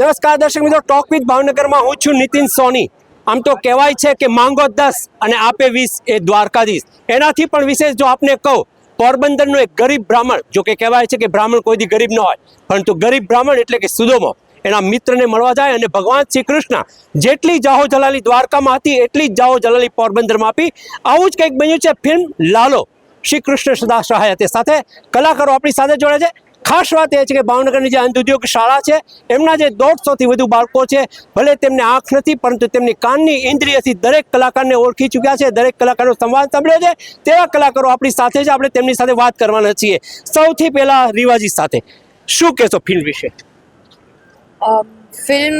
નમસ્કાર દર્શક મિત્રો ટોક વિથ ભાવનગરમાં હું છું નીતિન સોની. આમ તો કહેવાય છે કે માંગો દસ અને આપે વીસ એ દ્વારકાધીશ. એનાથી પણ વિશેષ જો આપને કહું, પોરબંદરનો એક ગરીબ બ્રાહ્મણ, જો કે કહેવાય છે કે બ્રાહ્મણ કોઈ દી ગરીબ ન હોય, પરંતુ ગરીબ બ્રાહ્મણ એટલે કે સુદોમો, એના મિત્રને મળવા જાય અને ભગવાન શ્રી કૃષ્ણ જેટલી જાહો જલાલી દ્વારકામાં હતી, એટલી જ જાહો જલાલી પોરબંદરમાં આપી. આવું જ કંઈક બન્યું છે ફિલ્મ લાલો. શ્રી કૃષ્ણ સદા સહાય સાથે કલાકારો આપણી સાથે જોડે છે. ખાસ વાત એ છે કે ભાવનગરની જે અંધ ઉદ્યોગ શાળા છે, એમના જે દોઢસોથી વધુ બાળકો છે, ભલે તેમને આંખ નથી, પરંતુ તેમની કાનની ઇન્દ્રિયથી દરેક કલાકારને ઓળખી ચૂક્યા છે, દરેક કલાકારનો સંવાદ સાંભળ્યો છે, તેવા કલાકારો આપણી સાથે છે આપણે તેમની સાથે વાત કરવાના છીએ. સૌથી પહેલાં રિવાજી સાથે. શું કહેશો ફિલ્મ વિશે? ફિલ્મ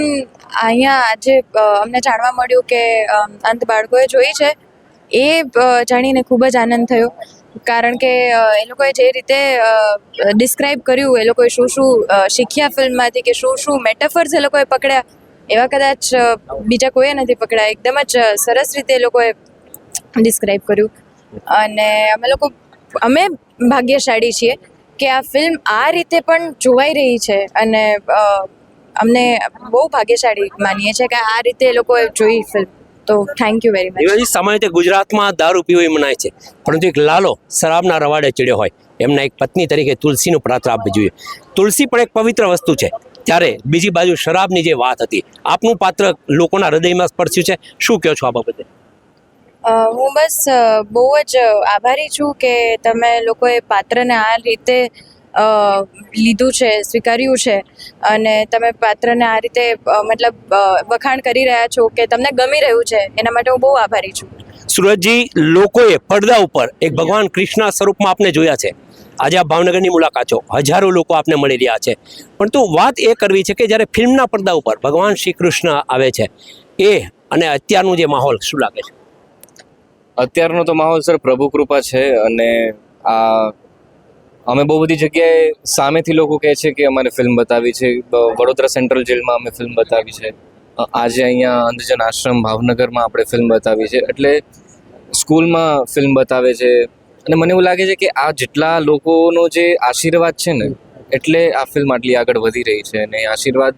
અહીંયા આજે અમને જાણવા મળ્યું કે અંત બાળકોએ જોઈ છે. એ જાણીને ખૂબ જ આનંદ થયો. કારણ કે એ લોકોએ જે રીતે ડિસ્ક્રાઇબ કર્યું, એ લોકોએ શું શું શીખ્યા ફિલ્મમાંથી કે શું શું મેટાફર્સ એ લોકોએ પકડ્યા, એવા કદાચ બીજા કોઈએ નથી પકડ્યા. એકદમ જ સરસ રીતે એ લોકોએ ડિસ્ક્રાઇબ કર્યું. અને અમે લોકો, અમે ભાગ્યશાળી છીએ કે આ ફિલ્મ આ રીતે પણ જોવાઈ રહી છે અને અમને બહુ ભાગ્યશાળી માનીએ છીએ કે આ રીતે એ લોકોએ જોઈ ફિલ્મ તો થેન્ક યુ વેરી મચ રીવાજી સામાન્ય રીતે ગુજરાતમાં દારૂ પીવો એ મનાય છે. પરંતુ એક લાલો શરાબના રવાડે ચડ્યો હોય. એમના એક પત્ની તરીકે તુલસીનું પાત્ર આપવું જોઈએ. તુલસી પણ એક પવિત્ર વસ્તુ છે. ત્યારે બીજી બાજુ શરાબની જે વાત હતી આપનું પાત્ર લોકોના હૃદયમાં સ્પર્શ્યું છે. શું કહો છો આ બાબતે? હું બસ બહુ જ આભારી છું કે તમે લોકોએ પાત્રને આ રીતે લીધું છે સ્વીકાર્યું છે અને તમે પાત્રને આ રીતે મતલબ વખાણ કરી રહ્યા છો કે તમને ગમી રહ્યું છે એના માટે હું બહુ આભારી છું. સુરતજી લોકોએ પડદા ઉપર એક ભગવાન કૃષ્ણ સ્વરૂપમાં આપને જોયા છે. આજે આ ભાવનગરની મુલાકાત છો. હજારો લોકો આપને મળી રહ્યા છે. પણ તો વાત એ કરવી છે કે જ્યારે ફિલ્મના પડદા ઉપર ભગવાન શ્રી કૃષ્ણ આવે છે એ અને અત્યારનું જે માહોલ શું લાગે છે? અત્યારનો તો માહોલ સર પ્રભુ કૃપા છે અને આ અમે બહુ બધી જગ્યાએ સામેથી લોકો કહે છે કે અમારે ફિલ્મ બતાવી છે. વડોદરા સેન્ટ્રલ જેલમાં અમે ફિલ્મ બતાવી છે. આજે અહીંયા અંધજન આશ્રમ ભાવનગરમાં આપણે ફિલ્મ બતાવી છે. એટલે સ્કૂલમાં ફિલ્મ બતાવે છે. અને મને એવું લાગે છે કે આ જેટલા લોકોનો જે આશીર્વાદ છે ને, એટલે આ ફિલ્મ આટલી આગળ વધી રહી છે. અને આશીર્વાદ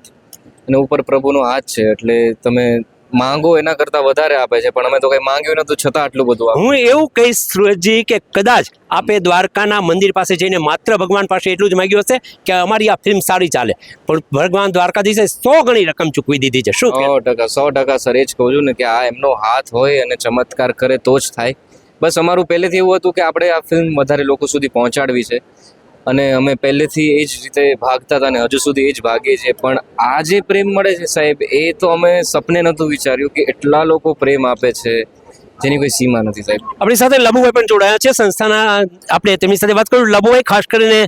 અને ઉપર પ્રભુનો હાથ છે. એટલે તમે માંગો એના કરતાં વધારે આપે છે પણ અમે તો કંઈ માંગ્યું નતું છતાં આટલું બધું હું એવું કહીશ સુરજજી કે કદાચ આપે દ્વારકાના મંદિર પાસે જઈને માત્ર ભગવાન પાસે એટલું જ માંગ્યું હશે કે અમારી આ ફિલ્મ સારી ચાલે. પણ ભગવાન દ્વારકાધીશે સો ગણી રકમ ચૂકવી દીધી છે. શું સો ટકા સો ટકા સર એ જ કહું છું ને કે આ એમનો હાથ હોય અને ચમત્કાર કરે તો જ થાય. બસ અમારું પહેલેથી એવું હતું કે આપણે આ ફિલ્મ વધારે લોકો સુધી પહોંચાડવી છે. અને અમે પહેલેથી એ જ રીતે ભાગતા હતા અને હજુ સુધી એ જ ભાગીએ છીએ. પણ આ જે પ્રેમ મળે છે સાહેબ એ તો અમે સપને નહોતું વિચાર્યું કે એટલા લોકો પ્રેમ આપે છે જેની કોઈ સીમા નથી સાહેબ. આપણી સાથે લબુભાઈ પણ જોડાયા છે સંસ્થાના આપણે તેમની સાથે વાત કરું. લબુભાઈ ખાસ કરીને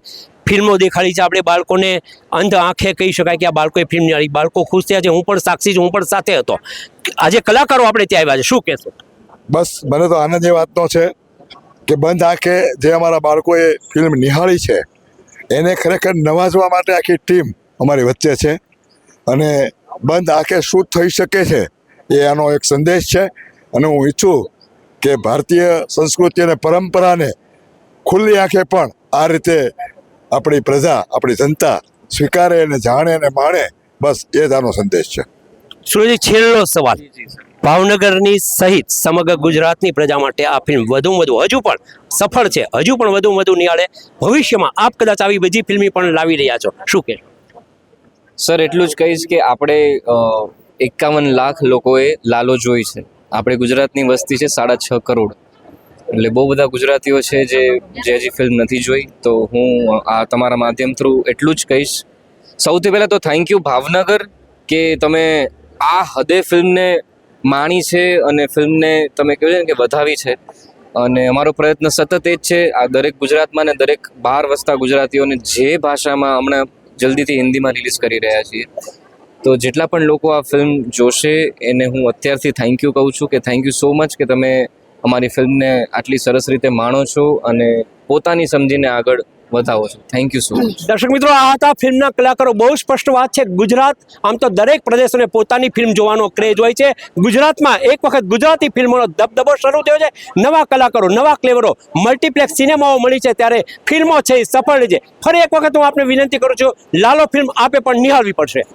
ફિલ્મો દેખાડી છે. આપણે બાળકોને અંધ આંખે કહી શકાય કે આ બાળકોએ ફિલ્મ નિહાળી. બાળકો ખુશ થયા છે. હું પણ સાક્ષી છું. હું પણ સાથે હતો. આજે કલાકારો આપણે ત્યાં આવ્યા છે. શું કહેશો? બસ મને તો આનંદ એ વાતનો છે કે બંધ આંખે જે અમારા બાળકોએ ફિલ્મ નિહાળી છે એને ખરેખર નવાજવા માટે આખી ટીમ અમારી વચ્ચે છે. અને બંધ આંખે શું થઈ શકે છે એ આનો એક સંદેશ છે. અને હું ઈચ્છું કે ભારતીય સંસ્કૃતિ અને પરંપરાને ખુલ્લી આંખે પણ આ રીતે આપણી પ્રજા આપણી જનતા સ્વીકારે અને જાણે અને માણે બસ એ જ આનો સંદેશ છે. સુરજી છેલ્લો સવાલ. ભાવનગરની સહિત સમગ્ર ગુજરાતની પ્રજા માટે આ ફિલ્મ વધુ વધુ હજુ પણ સફળ છે. હજુ પણ વધુમાં વધુ નિહાળે. ભવિષ્યમાં આપ કદાચ આવી બધી ફિલ્મી પણ લાવી રહ્યા છો. શું કે સર, એટલું જ કહીશ કે આપણે એકાવન લાખ લોકોએ લાલો જોઈ છે. આપણે ગુજરાતની વસ્તી છે સાડા છ કરોડ. એટલે બહુ બધા ગુજરાતીઓ છે જે જે હજી ફિલ્મ નથી જોઈ. તો હું આ તમારા માધ્યમ થ્રુ એટલું જ કહીશ. સૌથી પહેલાં તો થેન્ક યુ ભાવનગર કે તમે આ હદે ફિલ્મને માણી છે અને ફિલ્મને તમે કહ્યું ને કે વધાવી છે. અને અમારો પ્રયત્ન સતત એ જ છે, આ દરેક ગુજરાતમાં ને દરેક બહાર વસતા ગુજરાતીઓને જે ભાષામાં હમણાં જલ્દીથી હિન્દીમાં રિલીઝ કરી રહ્યા છીએ. તો જેટલા પણ લોકો આ ફિલ્મ જોશે, એને હું અત્યારથી થેન્ક યુ કહું છું કે થેન્ક યુ સો મચ કે તમે અમારી ફિલ્મને આટલી સરસ રીતે માણો છો અને પોતાની સમજીને આગળ વધાવો છો. થેન્ક યુ સો મચ દર્શક મિત્રો, આ હતા ફિલ્મના કલાકારો. બહુ સ્પષ્ટ વાત છે. ગુજરાત, આમ તો દરેક પ્રદેશોને પોતાની ફિલ્મ જોવાનો ક્રેઝ હોય છે. ગુજરાતમાં એક વખત ગુજરાતી ફિલ્મોનો દબદબો શરૂ થયો છે. નવા કલાકારો, નવા ક્લેવરો મલ્ટીપ્લેક્સ સિનેમાઓ મળી છે ત્યારે ફિલ્મો છે એ સફળ છે. ફરી એક વખત હું આપને વિનંતી કરું છું, લાલો ફિલ્મ આપે પણ નિહાળવી પડશે.